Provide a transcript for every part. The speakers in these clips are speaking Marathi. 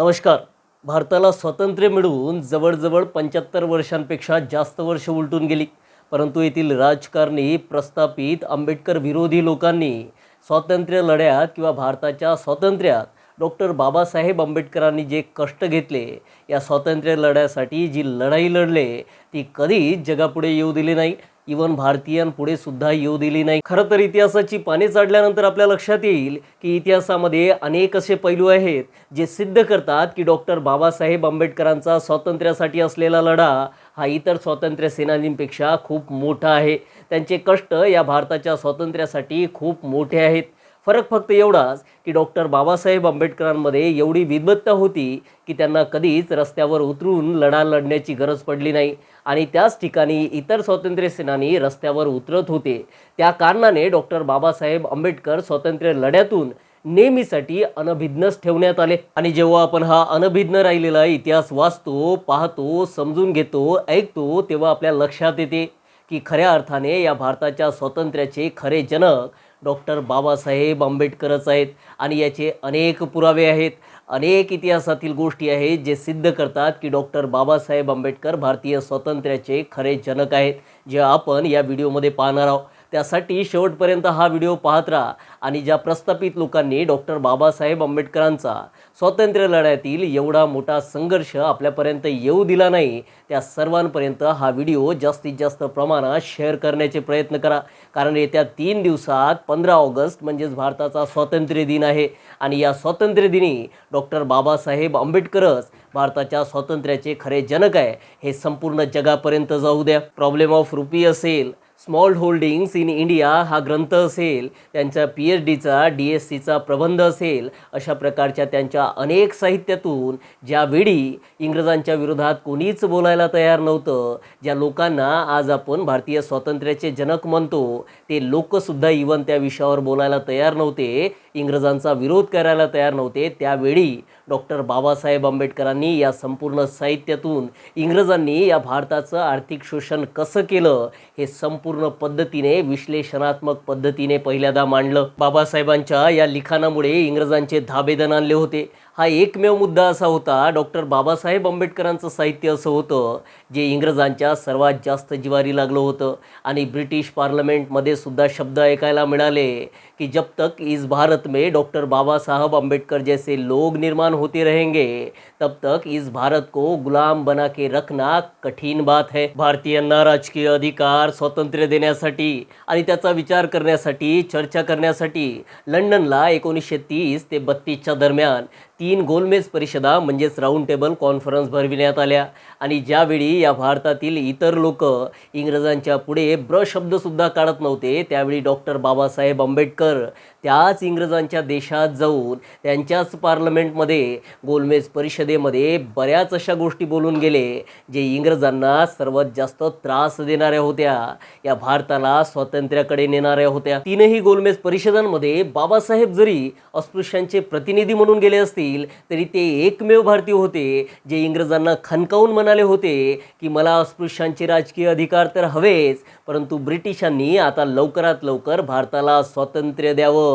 नमस्कार. भारताला स्वातंत्र्य मिळवून जवळजवळ पंच्याहत्तर वर्षांपेक्षा जास्त वर्ष उलटून गेली. परंतु येथील राजकारणी प्रस्थापित आंबेडकर विरोधी लोकांनी स्वातंत्र्य लढ्यात किंवा भारताच्या स्वातंत्र्यात डॉक्टर बाबासाहेब आंबेडकरांनी जे कष्ट घेतले या स्वातंत्र्य लढ्यासाठी जी लढाई लढले ती कधीच जगापुढे येऊ दिली नाही. इवन भारतीयांपुढे सुद्धा येऊ दिली नाही. खरं तर इतिहासाची पाने चढल्यानंतर आपल्या लक्षात येईल की इतिहासामध्ये अनेक असे पैलू आहेत जे सिद्ध करतात की डॉक्टर बाबासाहेब आंबेडकरांचा स्वातंत्र्यासाठी असलेला लढा हा इतर स्वातंत्र्य सेनानींपेक्षा खूप मोठा आहे. त्यांचे कष्ट या भारताच्या स्वातंत्र्यासाठी खूप मोठे आहेत. फरक फक्त एवढाच की डॉक्टर बाबासाहेब आंबेडकरांमध्ये एवढी विद्वत्ता होती की त्यांना कधीच रस्त्यावर उतरून लढा लढण्याची गरज पडली नाही. आणि त्याच ठिकाणी इतर स्वातंत्र्य सेनानी रस्त्यावर उतरत होते. त्या कारणाने डॉक्टर बाबासाहेब आंबेडकर स्वातंत्र्य लढ्यातून नेहमीसाठी अनभिज्ञच ठेवण्यात आले. आणि जेव्हा आपण हा अनभिज्ञ राहिलेला इतिहास वाचतो पाहतो समजून घेतो ऐकतो तेव्हा आपल्या लक्षात येते की खऱ्या अर्थाने या भारताच्या स्वातंत्र्याचे खरे जनक डॉक्टर बाबासाहेब आंबेडकरच आहेत आणि याचे अनेक पुरावे आहेत. अनेक इतिहासातील गोष्टी आहेत जे सिद्ध करतात की डॉक्टर बाबासाहेब आंबेडकर भारतीय स्वातंत्र्याचे खरे जनक आहेत. जे आपण या व्हिडिओमध्ये पाहणार आहोत. त्यासाठी शेवटपर्यंत हा व्हिडिओ पाहत राहा आणि ज्या प्रस्थापित लोकांनी डॉक्टर बाबासाहेब आंबेडकरांचा स्वातंत्र्य लढ्यातील एवढा मोठा संघर्ष आपल्यापर्यंत येऊ दिला नाही त्या सर्वांपर्यंत हा व्हिडिओ जास्तीत जास्त प्रमाणात शेअर करण्याचे प्रयत्न करा. कारण येत्या तीन दिवसात पंधरा ऑगस्ट म्हणजेच भारताचा स्वातंत्र्य दिन आहे आणि या स्वातंत्र्य दिनी डॉक्टर बाबासाहेब आंबेडकरच भारताच्या स्वातंत्र्याचे खरे जनक आहे. हे संपूर्ण जगापर्यंत जाऊ द्या. प्रॉब्लेम ऑफ रुपी असेल स्मॉल होल्डिंग्स इन इंडिया हा ग्रंथ असेल त्यांचा पी एच डीचा डी एस सीचा प्रबंध असेल अशा प्रकारच्या त्यांच्या अनेक साहित्यातून ज्यावेळी इंग्रजांच्या विरोधात कोणीच बोलायला तयार नव्हतं ज्या लोकांना आज आपण भारतीय स्वातंत्र्याचे जनक म्हणतो ते लोकसुद्धा इवन त्या विषयावर बोलायला तयार नव्हते इंग्रजांचा विरोध करायला तयार नव्हते त्यावेळी डॉक्टर बाबासाहेब आंबेडकरांनी या संपूर्ण साहित्यातून इंग्रजांनी या भारताचं आर्थिक शोषण कसं केलं हे संपूर्ण पद्धतीने विश्लेषणात्मक पद्धतीने पहिल्यांदा मांडलं. बाबासाहेबांच्या या लिखाणामुळे इंग्रजांचे धाबेदन आणले होते. हा एकमेव मुद्दा असा होता डॉक्टर बाबासाहेब आंबेडकरांचं साहित्य असं होतं जे इंग्रजांच्या सर्वात जास्त जिवारी लागलं होतं. आणि ब्रिटिश पार्लमेंटमध्ये सुद्धा शब्द ऐकायला मिळाले की जब तक इस भारत में डॉक्टर बाबा साहब अम्बेडकर जैसे लोग निर्माण होते रहेंगे तब तक इस भारत को गुलाम बना के रखना कठीण बात है. भारतीयांना राजकीय अधिकार स्वातंत्र्य देण्यासाठी आणि त्याचा विचार करण्यासाठी चर्चा करण्यासाठी लंडनला एकोणीसशे तीस ते बत्तीसच्या दरम्यान तीन गोलमेज परिषदा म्हणजेच राऊंड टेबल कॉन्फरन्स भरविण्यात आल्या. आणि ज्यावेळी या भारतातील इतर लोक इंग्रजांच्या पुढे ब्र शब्दसुद्धा काढत नव्हते. त्यावेळी डॉक्टर बाबासाहेब आंबेडकर त्याच इंग्रजांच्या देशात जाऊन त्यांच्याच पार्लमेंटमध्ये गोलमेज परिषदेमध्ये बऱ्याच अशा गोष्टी बोलून गेले जे इंग्रजांना सर्वात जास्त त्रास देणाऱ्या होत्या. या भारताला स्वातंत्र्याकडे नेणाऱ्या होत्या. तीनही गोलमेज परिषदांमध्ये बाबासाहेब जरी अस्पृश्यांचे प्रतिनिधी म्हणून गेले असतील तरी ते एकमेव भारतीय होते जे इंग्रजांना खनकावून म्हणाले होते की मला अस्पृश्यांचे राजकीय अधिकार तर हवेच परंतु ब्रिटिशांनी आता लवकरात लवकर भारताला स्वातंत्र्य द्यावं.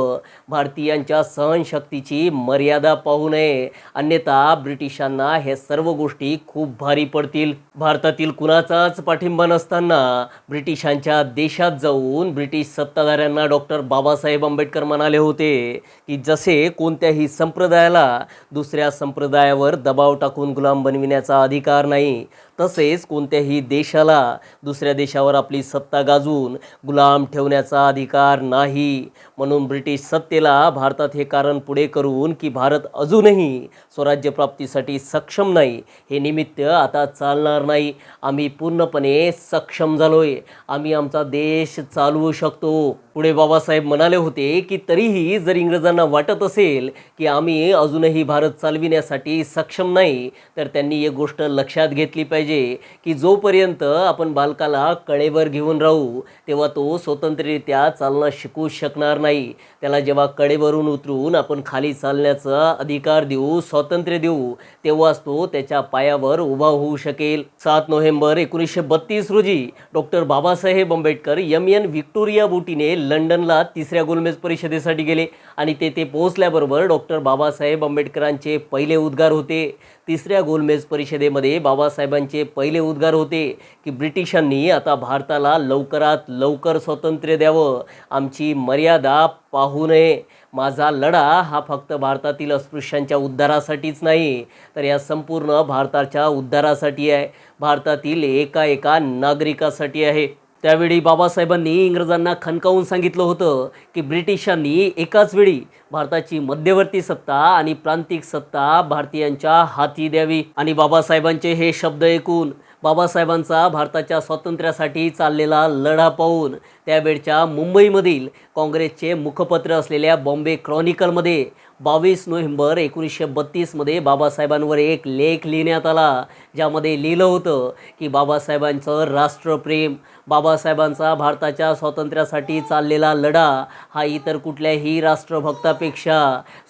भारतीयांच्या सहनशक्तीची मर्यादा पाहू नये. अन्यथा ब्रिटिशांना हे सर्व गोष्टी खूप भारी पडतील. भारतातील कुणाचाच पाठिंबा नसताना ब्रिटिशांच्या देशात जाऊन ब्रिटिश सत्ताधाऱ्यांना डॉक्टर बाबासाहेब आंबेडकर म्हणाले होते की जसे कोणत्याही संप्रदायाला दुसऱ्या संप्रदायावर दबाव टाकून गुलाम बनविण्याचा अधिकार नाही तसेच कोणत्याही देशाला दुसऱ्या देशावर आपली सत्ता गाजवून गुलाम ठेवण्याचा अधिकार नाही. म्हणून ब्रिटिश सत्तेला भारतात हे कारण पुढे करून की भारत अजूनही स्वराज्यप्राप्तीसाठी सक्षम नाही. हे निमित्त आता चालणार नाही. आम्ही पूर्णपणे सक्षम झालोय. आम्ही आमचा देश चालवू शकतो. पुढे बाबासाहेब म्हणाले होते की तरीही जर इंग्रजांना वाटत असेल की आम्ही अजूनही भारत चालविण्यासाठी सक्षम नाही तर त्यांनी एक गोष्ट लक्षात घेतली पाहिजे. पाहिजे की जोपर्यंत आपण बालकाला कळेवर घेऊन राहू तेव्हा तो स्वतंत्ररित्या चालणं शिकू शकणार नाही. त्याला जेव्हा कडेवरून उतरून आपण खाली चालण्याचा अधिकार देऊ स्वातंत्र्य देऊ तेव्हाच तो त्याच्या पायावर उभा होऊ शकेल. सात नोव्हेंबर एकोणीसशे बत्तीस रोजी doctor Babasaheb Ambedkar M N. Victoria बोटीने लंडनला तिसऱ्या गोलमेज परिषदेसाठी गेले आणि तेथे पोहोचल्याबरोबर डॉक्टर बाबासाहेब आंबेडकरांचे पहिले उद्गार होते. तिसऱ्या गोलमेज परिषदेमध्ये बाबासाहेबांचे पहिले उद्गार होते की ब्रिटिशांनी आता भारताला लवकरात लवकर स्वातंत्र्य द्यावं. आमची मर्यादा पाहू नये. माझा लढा हा फक्त भारतातील अस्पृश्यांच्या उद्धारासाठीच नाही तर या संपूर्ण भारताच्या उद्धारासाठी आहे. भारतातील एका एका नागरिकासाठी आहे. त्यावेळी बाबासाहेबांनी इंग्रजांना खणकावून सांगितलं होतं की ब्रिटिशांनी एकाच वेळी भारताची मध्यवर्ती सत्ता आणि प्रांतिक सत्ता भारतीयांच्या हाती द्यावी. आणि बाबासाहेबांचे हे शब्द ऐकून बाबासाहेबांचा भारताच्या स्वातंत्र्यासाठी चाललेला लढा पाहून त्यावेळच्या मुंबईमधील काँग्रेसचे मुखपत्र असलेल्या बॉम्बे क्रॉनिकलमध्ये बावीस नोव्हेंबर एकोणीसशे बत्तीसमध्ये बाबासाहेबांवर एक लेख लिहिण्यात आला ज्यामध्ये लिहिलं होतं की बाबासाहेबांचं राष्ट्रप्रेम बाबासाहेबांचा भारताच्या स्वातंत्र्यासाठी चाललेला लढा हा इतर कुठल्याही राष्ट्रभक्तापेक्षा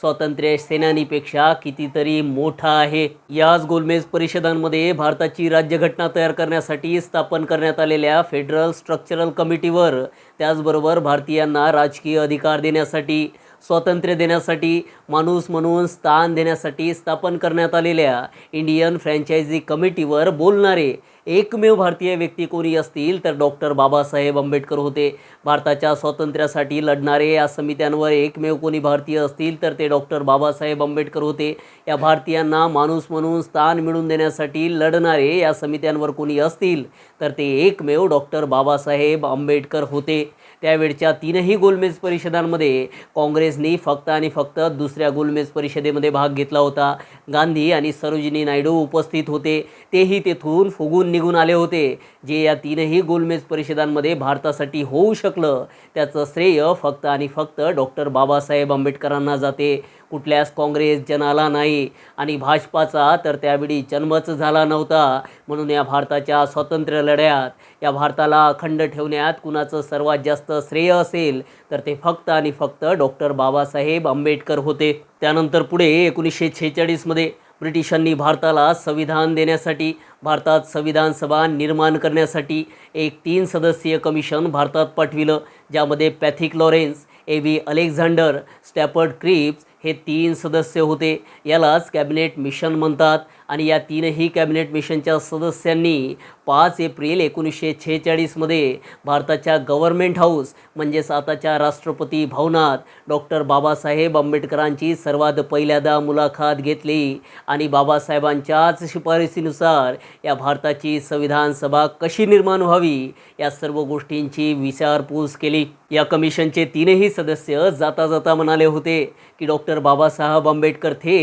स्वातंत्र्य सेनानीपेक्षा कितीतरी मोठा आहे. याच गोलमेज परिषदांमध्ये भारताची राज्यघटना तयार करण्यासाठी स्थापन करण्यात आलेल्या फेडरल स्ट्रक्चरल कमिटीवर त्याचबरोबर भारतीयांना राजकीय अधिकार देण्यासाठी स्वातंत्र्य देण्यासाठी माणूस म्हणून स्थान देण्यासाठी स्थापन करण्यात आलेल्या इंडियन फ्रँचायझी कमिटीवर बोलणारे एकमेव भारतीय व्यक्ती कोणी असतील तर डॉक्टर बाबासाहेब आंबेडकर होते. भारताच्या स्वातंत्र्यासाठी लढणारे या समित्यांवर एकमेव कोणी भारतीय असतील तर ते डॉक्टर बाबासाहेब आंबेडकर होते. या भारतीयांना माणूस म्हणून स्थान मिळवून देण्यासाठी लढणारे या समित्यांवर कोणी असतील तर ते एकमेव डॉक्टर बाबासाहेब आंबेडकर होते. त्यावेळच्या तीनही गोलमेज परिषदांमध्ये काँग्रेसनी फक्त आणि फक्त दुसऱ्या गोलमेज परिषदेमध्ये भाग घेतला होता. गांधी आणि सरोजिनी नायडू उपस्थित होते. तेही तेथून फुगून निघून आले होते. जे या तीनही गोलमेज परिषदांमध्ये भारतासाठी होऊ शकलं त्याचं श्रेय फक्त आणि फक्त डॉक्टर बाबासाहेब आंबेडकरांना जाते. कुठल्याच काँग्रेस जनाला नाही. आणि भाजपाचा तर त्यावेळी जन्मच झाला नव्हता. म्हणून या भारताच्या स्वातंत्र्य लढ्यात या भारताला अखंड ठेवण्यात कुणाचं सर्वात जास्त श्रेय असेल तर ते फक्त आणि फक्त डॉक्टर बाबासाहेब आंबेडकर होते. त्यानंतर पुढे एकोणीसशे छेचाळीसमध्ये ब्रिटिशांनी भारताला संविधान देण्यासाठी भारतात संविधान सभा निर्माण करण्यासाठी एक तीन सदस्यीय कमिशन भारतात पाठविलं ज्यामध्ये Pethick Lawrence A V Alexander Stafford Cripps हे तीन सदस्य होते. यालाच कॅबिनेट मिशन म्हणतात. आणि या तीनही कॅबिनेट मिशनच्या सदस्यांनी पाच एप्रिल एकोणीसशे छेचाळीसमध्ये भारताच्या गव्हर्मेंट हाऊस म्हणजेच आताच्या राष्ट्रपती भवनात डॉक्टर बाबासाहेब आंबेडकरांची सर्वात पहिल्यांदा मुलाखत घेतली. आणि बाबासाहेबांच्याच शिफारसीनुसार या भारताची संविधान सभा कशी निर्माण व्हावी या सर्व गोष्टींची विचारपूस केली. या कमिशनचे तीनही सदस्य जाता जाता म्हणाले होते की डॉक्टर बाबासाहेब आंबेडकर थे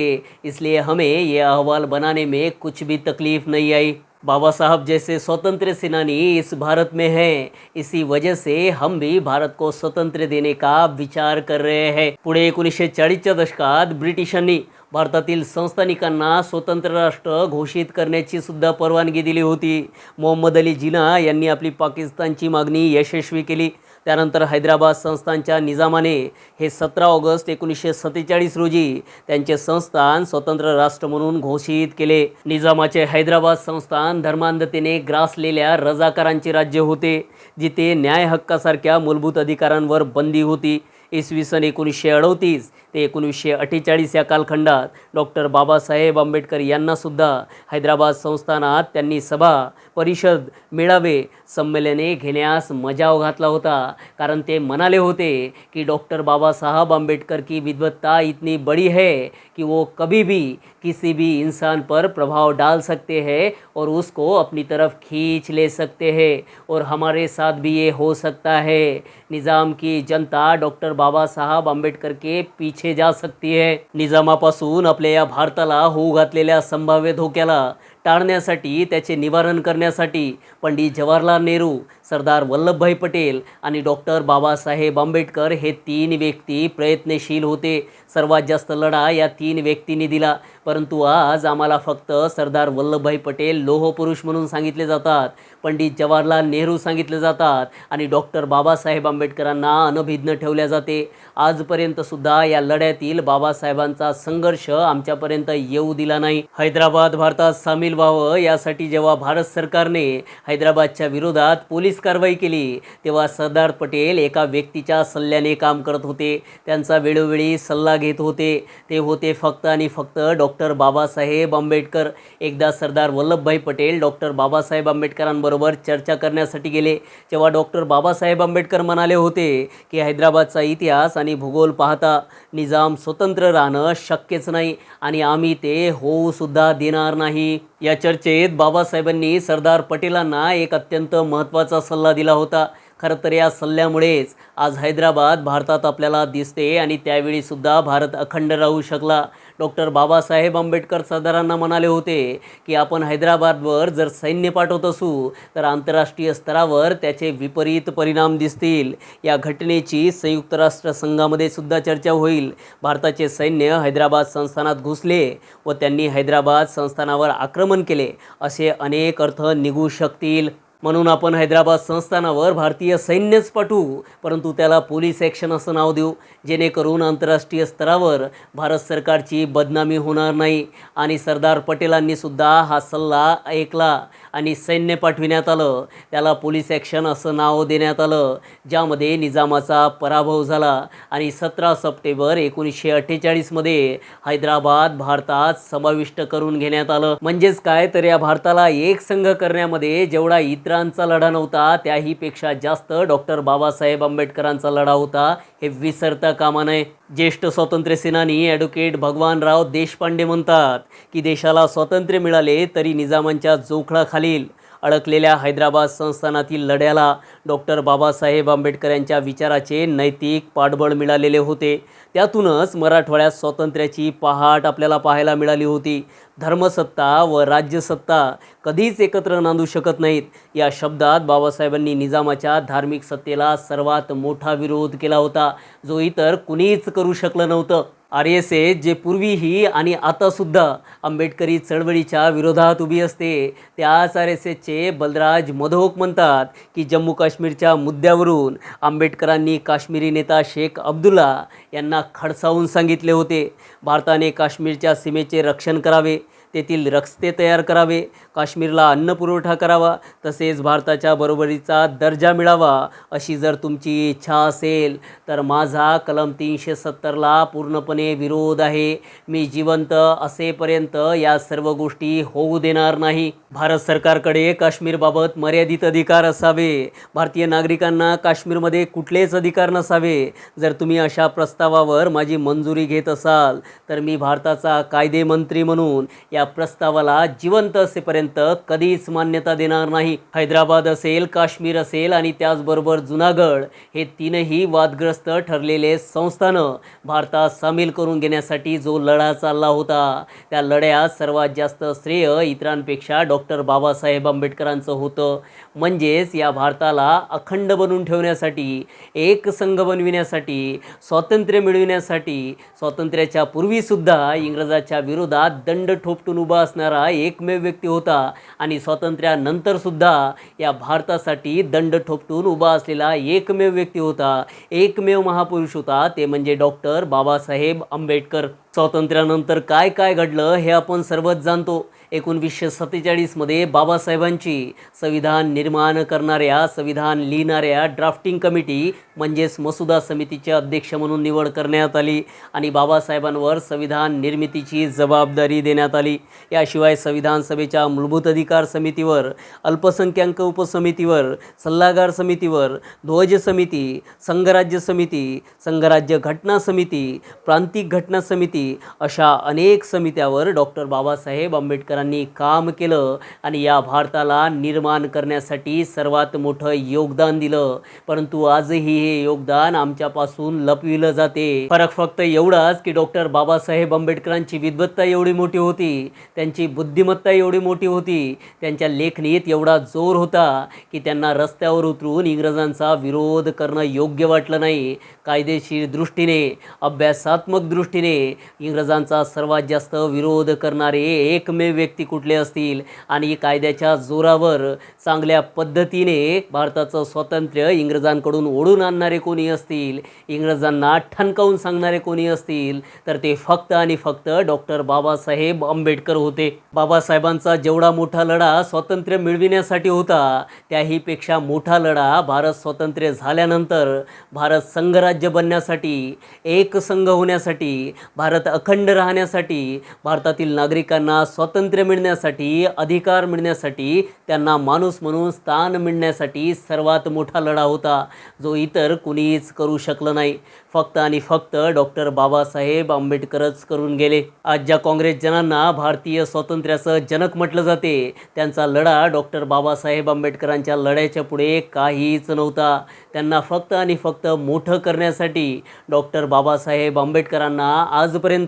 इसलिए हमें ये अहवाल बना बनाने में कुछ भी तकलीफ़ नहीं आई। बाबा साहब जैसे स्वतंत्र सेनानी इस भारत में हैं। इसी वजह से हम भी भारत को स्वतंत्र देने का विचार कर रहे हैं। पुढे एकोणीसशे चाळीसच्या दशकात ब्रिटिशांनी भारतातील संस्थानिकांना स्वतंत्र राष्ट्र घोषित करण्याची सुद्धा परवानगी दिली होती। मोहम्मद अली जिना यांनी आपली पाकिस्तानची मागणी यशस्वी केली। त्यानंतर हैदराबाद संस्थानच्या निजामाने हे सतरा ऑगस्ट एकोणीसशे सत्तेचाळीस रोजी त्यांचे संस्थान स्वतंत्र राष्ट्र म्हणून घोषित केले. निजामाचे हैदराबाद संस्थान धर्मांधतेने ग्रासलेल्या रजाकारांचे राज्य होते जिथे न्याय हक्कासारख्या मूलभूत अधिकारांवर बंदी होती. इसवी सन एकोणीसशे अडतीस ते एकोणीसशे अठ्ठेचाळीस या कालखंडात डॉक्टर बाबासाहेब आंबेडकर यांनासुद्धा हैदराबाद संस्थानात त्यांनी सभा, परिषद, मेळावे, संमेलने घेण्यास मजाव घातला होता. कारण ते म्हणाले होते की डॉक्टर बाबासाहब आंबेडकर की विद्वत्ता इतनी बड़ी है कि वो कभी भी किसी भी इंसान पर प्रभाव डाल सकते हैं और उसको अपनी तरफ़ खींच ले सकते हैं और हमारे साथ भी ये हो सकता है। निज़ाम की जनता डॉक्टर बाबा साहब आंबेडकर के पीछे जा सकती है. निजामापासून आपल्या या भारताला होऊ घातलेल्या संभाव्य धोक्याला टाळण्यासाठी त्याचे निवारण करण्यासाठी पंडित जवाहरलाल नेहरू सरदार वल्लभभाई पटेल आणि डॉक्टर बाबासाहेब आंबेडकर हे तीन व्यक्ती प्रयत्नशील होते. सर्वात जास्त लढा या तीन व्यक्तींनी दिला. परंतु आज आम्हाला फक्त सरदार वल्लभभाई पटेल लोहपुरुष म्हणून सांगितले जातात पंडित जवाहरलाल नेहरू सांगितले जातात आणि डॉक्टर बाबासाहेब आंबेडकरांना अनभिज्ञ ठेवल्या जाते. आजपर्यंतसुद्धा या लढ्यातील बाबासाहेबांचा संघर्ष आमच्यापर्यंत येऊ दिला नाही. हैदराबाद भारतात सामील व्हावं. यासाठी जेव्हा भारत सरकारने हैदराबादच्या विरोधात पोलीस कारवाई केली तेव्हा सरदार पटेल एका व्यक्तीच्या सल्ल्याने काम करत होते. त्यांचा वेळोवेळी सल्ला घेत होते. ते होते फक्त आणि फक्त डॉक्टर बाबासाहेब आंबेडकर. एकदा सरदार वल्लभभाई पटेल डॉक्टर बाबासाहेब आंबेडकरांबरोबर चर्चा करण्यासाठी गेले. जेव्हा डॉक्टर बाबासाहेब आंबेडकर म्हणाले होते की हैदराबादचा इतिहास आणि भूगोल पाहता निजाम स्वतंत्र राहणं शक्यच नाही आणि आम्ही ते होऊ सुद्धा देणार नाही. या चर्चेत बाबासाहेबांनी सरदार पटेलांना एक अत्यंत महत्त्वाचा सल्ला दिला होता. खरं तर या सल्ल्यामुळेच आज हैदराबाद भारतात आपल्याला दिसते आणि त्यावेळीसुद्धा भारत अखंड राहू शकला. डॉक्टर बाबासाहेब आंबेडकर सरदारांना म्हणाले होते की आपण हैदराबादवर जर सैन्य पाठवत असू तर आंतरराष्ट्रीय स्तरावर त्याचे विपरीत परिणाम दिसतील. या घटनेची संयुक्त राष्ट्र संघामध्ये सुद्धा चर्चा होईल. भारताचे सैन्य हैदराबाद संस्थानात घुसले व त्यांनी हैदराबाद संस्थानावर आक्रमण केले. असे अनेक अर्थ निघू शकतील. म्हणून आपण हैदराबाद संस्थानावर भारतीय सैन्यच पाठवू परंतु त्याला पोलीस ॲक्शन असं नाव देऊ. जेणेकरून आंतरराष्ट्रीय स्तरावर भारत सरकारची बदनामी होणार नाही. आणि सरदार पटेलांनी सुद्धा हा सल्ला ऐकला. आणि सैन्य पाठविण्यात आलं. त्याला पोलीस ॲक्शन असं नाव देण्यात आलं. ज्यामध्ये निजामाचा पराभव झाला आणि सतरा सप्टेंबर एकोणीसशे अठ्ठेचाळीसमध्ये हैदराबाद भारतात समाविष्ट करून घेण्यात आलं. म्हणजेच काय? तर या भारताला एक संघ करण्यामध्ये जेवढा इतरांचा लढा नव्हता त्याहीपेक्षा जास्त डॉक्टर बाबासाहेब आंबेडकरांचा लढा होता. हे विसरता कामा नये. ज्येष्ठ स्वातंत्र्य सेनानी ॲडव्होकेट भगवानराव देशपांडे म्हणतात की देशाला स्वातंत्र्य मिळाले तरी निजामांच्या जोखडाखालील अडकलेल्या हैदराबाद संस्थानातील लढ्याला डॉक्टर बाबासाहेब आंबेडकर यांच्या विचाराचे नैतिक पाठबळ मिळालेले होते. त्यातूनच मराठवाड्यात स्वातंत्र्याची पहाट आपल्याला पाहायला मिळाली होती. धर्मसत्ता व राज्यसत्ता कधीच एकत्र नांदू शकत नाहीत. या शब्दात बाबासाहेबांनी निजामाच्या धार्मिक सत्तेला सर्वात मोठा विरोध केला होता. जो इतर कुणीच करू शकलं नव्हतं. आर एस एस जे पूर्वीही आणि आतासुद्धा आंबेडकरी चळवळीच्या विरोधात उभी असते त्याच आर एस एसचे बलराज मधोक म्हणतात की जम्मू काश्मीर काश्मीरच्या मुद्द्यावरून आंबेडकरांनी काश्मीरी नेता शेख अब्दुल्ला यांना खडसावून सांगितले होते. भारताने काश्मीरच्या सीमेचे रक्षण करावे तेथील रस्ते तयार करावे काश्मीरला अन्न पुरवठा करावा तसेच भारताच्या बरोबरीचा दर्जा मिळावा अशी जर तुमची इच्छा असेल तर माझा कलम तीनशे सत्तरला पूर्णपणे विरोध आहे. मी जिवंत असेपर्यंत या सर्व गोष्टी होऊ देणार नाही. भारत सरकारकडे काश्मीरबाबत मर्यादित अधिकार असावे. भारतीय नागरिकांना काश्मीरमध्ये कुठलेच अधिकार नसावे. जर तुम्ही अशा प्रस्तावावर माझी मंजुरी घेत असाल तर मी भारताचा कायदेमंत्री म्हणून या प्रस्तावाला जिवंत असेपर्यंत कधीच मान्यता देणार नाही. हैदराबाद असेल काश्मीर असेल आणि त्याचबरोबर जुनागड हे तीनही वादग्रस्त ठरलेले संस्थानं भारतात सामील करून घेण्यासाठी जो लढा चालला होता त्या लढ्यात सर्वात जास्त श्रेय इतरांपेक्षा डॉक्टर बाबासाहेब आंबेडकरांचं होतं. म्हणजेच या भारताला अखंड बनवून ठेवण्यासाठी एक संघ बनविण्यासाठी स्वातंत्र्य मिळविण्यासाठी स्वातंत्र्याच्या पूर्वीसुद्धा इंग्रजाच्या विरोधात दंड ठोपटून उभा असणारा एकमेव व्यक्ती होता. आणि स्वातंत्र्यानंतरसुद्धा या भारतासाठी दंड ठोपटून उभा असलेला एकमेव व्यक्ती होता. एकमेव महापुरुष होता. ते म्हणजे डॉक्टर बाबासाहेब आंबेडकर. स्वातंत्र्यानंतर काय काय घडलं हे आपण सर्वच जाणतो. एकोणवीसशे सत्तेचाळीसमध्ये बाबासाहेबांची संविधान निर्माण करणाऱ्या संविधान लिहिणाऱ्या ड्राफ्टिंग कमिटी म्हणजेच मसुदा समितीचे अध्यक्ष म्हणून निवड करण्यात आली आणि बाबासाहेबांवर संविधान निर्मितीची जबाबदारी देण्यात आली. याशिवाय संविधान सभेच्या मूलभूत अधिकार समितीवर अल्पसंख्याक उपसमितीवर सल्लागार समितीवर ध्वज समिती संघराज्य समिती संघराज्य घटना समिती प्रांतिक घटना समिती होती अशा अनेक समित्यावर डॉक्टर बाबासाहेब आंबेडकरांनी काम केलं आणि या भारताला निर्माण करण्यासाठी सर्वात मोठं योगदान दिलं. परंतु आजही हे योगदान आमच्यापासून लपविलं जाते. फरक फक्त एवढाच की डॉक्टर बाबासाहेब आंबेडकरांची विद्वत्ता एवढी मोठी होती त्यांची बुद्धिमत्ता एवढी मोठी होती त्यांच्या लेखणीत एवढा जोर होता की त्यांना रस्त्यावर उतरून इंग्रजांचा विरोध करणं योग्य वाटलं नाही. कायदेशीर दृष्टीने अभ्यासात्मक दृष्टीने इंग्रजांचा सर्वात जास्त विरोध करणारे एकमेव व्यक्ती कुठले असतील? आणि कायद्याच्या जोरावर चांगल्या पद्धतीने भारताचं स्वातंत्र्य इंग्रजांकडून ओढून आणणारे कोणी असतील? इंग्रजांना ठणकावून सांगणारे कोणी असतील? तर ते फक्त आणि फक्त डॉक्टर बाबासाहेब आंबेडकर होते. बाबासाहेबांचा जेवढा मोठा लढा स्वातंत्र्य मिळविण्यासाठी होता त्याहीपेक्षा मोठा लढा भारत स्वातंत्र्य झाल्यानंतर भारत संघराज्य बनण्यासाठी एक संघ होण्यासाठी भारत अखंड राहण्यासाठी भारतातील नागरिकांना स्वातंत्र्य मिळण्यासाठी अधिकार मिळण्यासाठी त्यांना माणूस म्हणून स्थान मिळण्यासाठी सर्वात मोठा लढा होता. जो इतर कुणीच करू शकलं नाही. फक्त आणि फक्त डॉक्टर बाबासाहेब आंबेडकरच करून गेले. आज ज्या काँग्रेस जनांना भारतीय स्वातंत्र्याचं जनक म्हटलं जाते त्यांचा लढा डॉक्टर बाबासाहेब आंबेडकरांच्या लढ्याच्या पुढे काहीच नव्हता. त्यांना फक्त आणि फक्त मोठं करण्यासाठी डॉक्टर बाबासाहेब आंबेडकरांना आजपर्यंत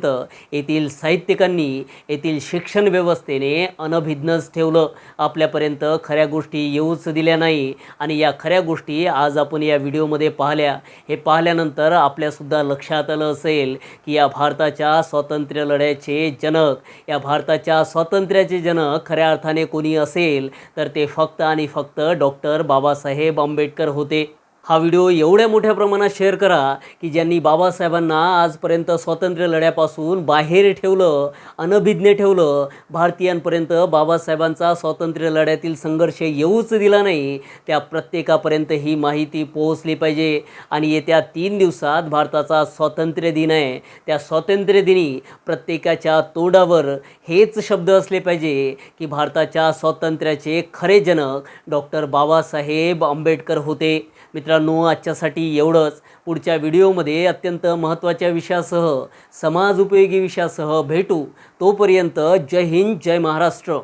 येथील साहित्यिकांनी येथील शिक्षण व्यवस्थेने अनभिज्ञच ठेवलं. आपल्यापर्यंत खऱ्या गोष्टी येऊच दिल्या नाही आणि या खऱ्या गोष्टी आज आपण या व्हिडिओमध्ये पाहिल्या. हे पाहिल्यानंतर आपल्यासुद्धा लक्षात आलं असेल की या भारताच्या स्वातंत्र्य लढ्याचे जनक या भारताच्या स्वातंत्र्याचे जनक खऱ्या अर्थाने कोणी असेल तर ते फक्त आणि फक्त डॉक्टर बाबासाहेब आंबेडकर होते. हा व्हिडिओ एवढ्या मोठ्या प्रमाणात शेअर करा की ज्यांनी बाबासाहेबांना आजपर्यंत स्वातंत्र्य लढ्यापासून बाहेर ठेवलं अनभिज्ञ ठेवलं भारतीयांपर्यंत बाबासाहेबांचा स्वातंत्र्य लढ्यातील संघर्ष येऊच दिला नाही त्या प्रत्येकापर्यंत ही माहिती पोहोचली पाहिजे. आणि येत्या तीन दिवसात भारताचा स्वातंत्र्य दिन आहे. त्या स्वातंत्र्यदिनी प्रत्येकाच्या तोंडावर हेच शब्द असले पाहिजे की भारताच्या स्वातंत्र्याचे खरे जनक डॉक्टर बाबासाहेब आंबेडकर होते. मित्रांनो आजच्यासाठी एवढंच. पुढच्या व्हिडिओमध्ये अत्यंत महत्त्वाच्या विषयासह समाज उपयोगी विषयासह भेटू. तोपर्यंत जय हिंद जय महाराष्ट्र.